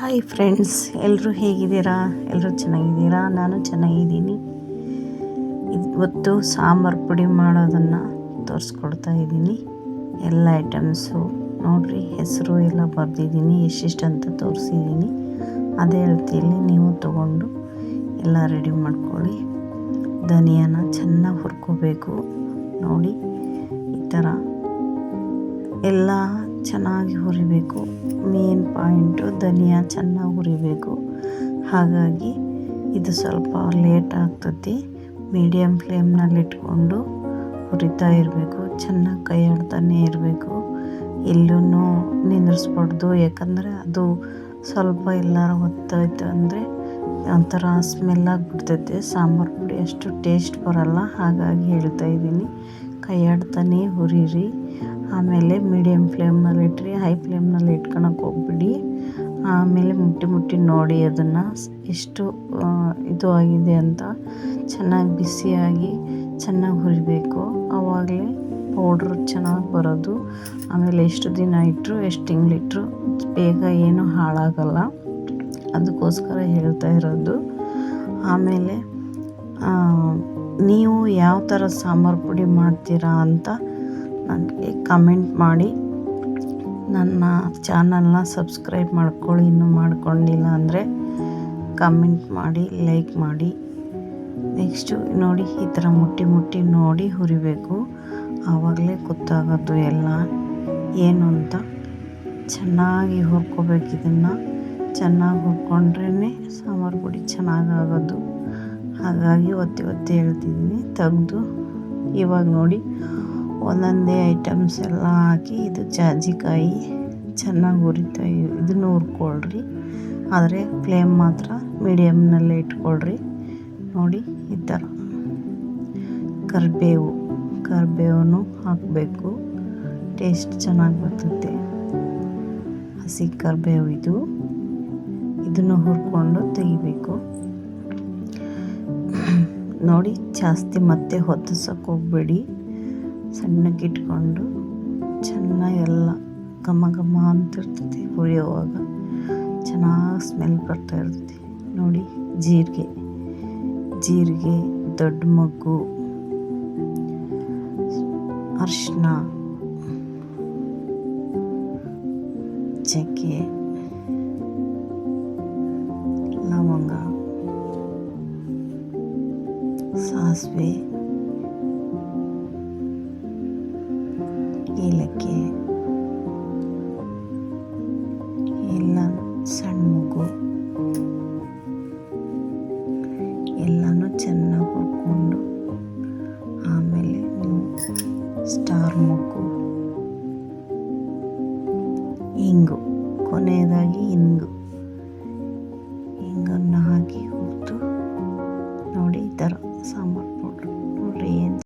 Hi friends ಎಲ್ಲರೂ ಹೇಗಿದ್ದೀರಾ? ಎಲ್ಲರೂ ಚೆನ್ನಾಗಿದ್ದೀರಾ? ನಾನು ಚೆನ್ನಾಗಿದ್ದೀನಿ. ಇವತ್ತು ಸಾಂಬಾರು ಪುಡಿ ಮಾಡೋದನ್ನು ತೋರಿಸ್ಕೊಡ್ತಾ ಇದ್ದೀನಿ. ಎಲ್ಲ ಐಟಮ್ಸು ನೋಡಿರಿ, ಹೆಸರು ಎಲ್ಲ ಬರೆದಿದ್ದೀನಿ ಎಷ್ಟಿಷ್ಟು ಅಂತ ತೋರಿಸಿದ್ದೀನಿ. ಅದೇ ರೀತಿಯಲ್ಲಿ ನೀವು ತಗೊಂಡು ಎಲ್ಲ ರೆಡಿ ಮಾಡ್ಕೊಳ್ಳಿ. ಧನಿಯಾನ ಚೆನ್ನಾಗಿ ಹುರ್ಕೋಬೇಕು. ನೋಡಿ, ಈ ಥರ ಎಲ್ಲ ಚೆನ್ನಾಗಿ ಹುರಿಬೇಕು. ಮೇನ್ ಪಾಯಿಂಟು ಧನಿಯಾ ಚೆನ್ನಾಗಿ ಹುರಿಬೇಕು. ಹಾಗಾಗಿ ಇದು ಸ್ವಲ್ಪ ಲೇಟ್ ಆಗ್ತತಿ. ಮೀಡಿಯಮ್ ಫ್ಲೇಮ್ನಲ್ಲಿ ಇಟ್ಕೊಂಡು ಹುರಿತಾ ಇರಬೇಕು. ಚೆನ್ನಾಗಿ ಕೈ ಆಡ್ತಾನೆ ಇರಬೇಕು. ಎಲ್ಲೂ ನಿಂದ್ರಿಸ್ಬಾರ್ದು. ಯಾಕಂದರೆ ಅದು ಸ್ವಲ್ಪ ಎಲ್ಲಾರು ಹೊತ್ತಾಯ್ತು ಅಂದರೆ ಒಂಥರ ಸ್ಮೆಲ್ ಆಗಿಬಿಡ್ತೈತೆ. ಸಾಂಬಾರು ಪುಡಿ ಅಷ್ಟು ಟೇಸ್ಟ್ ಬರಲ್ಲ. ಹಾಗಾಗಿ ಹೇಳ್ತಾ ಇದ್ದೀನಿ. ಕೈ ಆಡ್ತಾನೆ ಹುರಿರಿ. ಆಮೇಲೆ ಮೀಡಿಯಮ್ ಫ್ಲೇಮ್ನಲ್ಲಿ ಇಟ್ರಿ ಹೈ ಫ್ಲೇಮ್ನಲ್ಲಿ ಇಟ್ಕೊಳಕ್ಕೆ ಹೋಗ್ಬಿಡಿ. ಆಮೇಲೆ ಮುಟ್ಟಿ ಮುಟ್ಟಿ ನೋಡಿ ಅದನ್ನು ಎಷ್ಟು ಇದು ಆಗಿದೆ ಅಂತ ಚೆನ್ನಾಗಿ ಬಿಸಿಯಾಗಿ ಚೆನ್ನಾಗಿ ಹುರಿಬೇಕು. ಆವಾಗಲೇ ಪೌಡ್ರು ಚೆನ್ನಾಗಿ ಬರೋದು. ಆಮೇಲೆ ಎಷ್ಟು ದಿನ ಇಟ್ಟರು ಎಷ್ಟು ತಿಂಗಳಿಟ್ರು ಬೇಗ ಏನೂ ಹಾಳಾಗಲ್ಲ. ಅದಕ್ಕೋಸ್ಕರ ಹೇಳ್ತಾ ಇರೋದು. ಆಮೇಲೆ ನೀವು ಯಾವ ಥರ ಸಾಂಬಾರು ಪುಡಿ ಮಾಡ್ತೀರಾ ಅಂತ ನನಗೆ ಕಮೆಂಟ್ ಮಾಡಿ. ನನ್ನ ಚಾನಲ್ನ ಸಬ್ಸ್ಕ್ರೈಬ್ ಮಾಡ್ಕೊಳ್ಳಿ, ಇನ್ನೂ ಮಾಡ್ಕೊಂಡಿಲ್ಲ ಅಂದರೆ ಕಮೆಂಟ್ ಮಾಡಿ ಲೈಕ್ ಮಾಡಿ. ನೆಕ್ಸ್ಟು ನೋಡಿ, ಈ ಥರ ಮುಟ್ಟಿ ಮುಟ್ಟಿ ನೋಡಿ ಹುರಿಬೇಕು. ಆವಾಗಲೇ ಗೊತ್ತಾಗೋದು ಎಲ್ಲ ಏನು ಅಂತ. ಚೆನ್ನಾಗಿ ಹುರ್ಕೋಬೇಕು ಇದನ್ನು. ಚೆನ್ನಾಗಿ ಹುರ್ಕೊಂಡ್ರೇ ಸಾಂಬಾರು ಪುಡಿ ಚೆನ್ನಾಗಾಗೋದು ಹಾಗಾಗಿ ಒತ್ತಿ ಒತ್ತಿ ಹೇಳ್ತಿದ್ದೀನಿ. ತೆಗೆದು ಇವಾಗ ನೋಡಿ, ಒಂದೊಂದೇ ಐಟಮ್ಸ್ ಎಲ್ಲ ಹಾಕಿ, ಇದು ಜಾಜಿಕಾಯಿ, ಚೆನ್ನಾಗಿ ಹುರಿತಾ ಇದನ್ನು ಹುರ್ಕೊಳ್ರಿ. ಆದರೆ ಫ್ಲೇಮ್ ಮಾತ್ರ ಮೀಡಿಯಮ್ನಲ್ಲೇ ಇಟ್ಕೊಳ್ರಿ. ನೋಡಿ, ಈ ಥರ ಕರಿಬೇವು ಕರಿಬೇವನ್ನು ಹಾಕಬೇಕು. ಟೇಸ್ಟ್ ಚೆನ್ನಾಗಿ ಬರ್ತದೆ ಹಸಿ ಕರಿಬೇವು ಇದು. ಇದನ್ನು ಹುರ್ಕೊಂಡು ತೆಗಿಬೇಕು. ನೋಡಿ, ಜಾಸ್ತಿ ಮತ್ತೆ ಹೊತ್ತಿಸೋಕೆ ಹೋಗಬೇಡಿ. ಸಣ್ಣಕ್ಕೆ ಇಟ್ಕೊಂಡು ಚೆನ್ನಾಗಿ ಎಲ್ಲ ಘಮ ಘಮ ಅಂತಿರ್ತೈತಿ ಹುರಿಯೋವಾಗ ಚೆನ್ನಾಗಿ ಸ್ಮೆಲ್ ಬರ್ತಾ ಇರ್ತೈತಿ ನೋಡಿ, ಜೀರಿಗೆ. ಜೀರಿಗೆ, ದೊಡ್ಡ ಮಗ್ಗು ಅರಿಶಿನ ಚಕ್ಕೆ. ಸಾಸಿವೆ ಏಲಕ್ಕಿ, ಎಲ್ಲ ಸಣ್ಣ ಮಗು ಎಲ್ಲನೂ ಚೆನ್ನಾಗಿ ಹುರ್ಕೊಂಡು ಆಮೇಲೆ ನೀವು ಸ್ಟಾರ್ ಮಗ್ಗು ಇಂಗು, ಕೊನೆಯದಾಗಿ ಇಂಗು.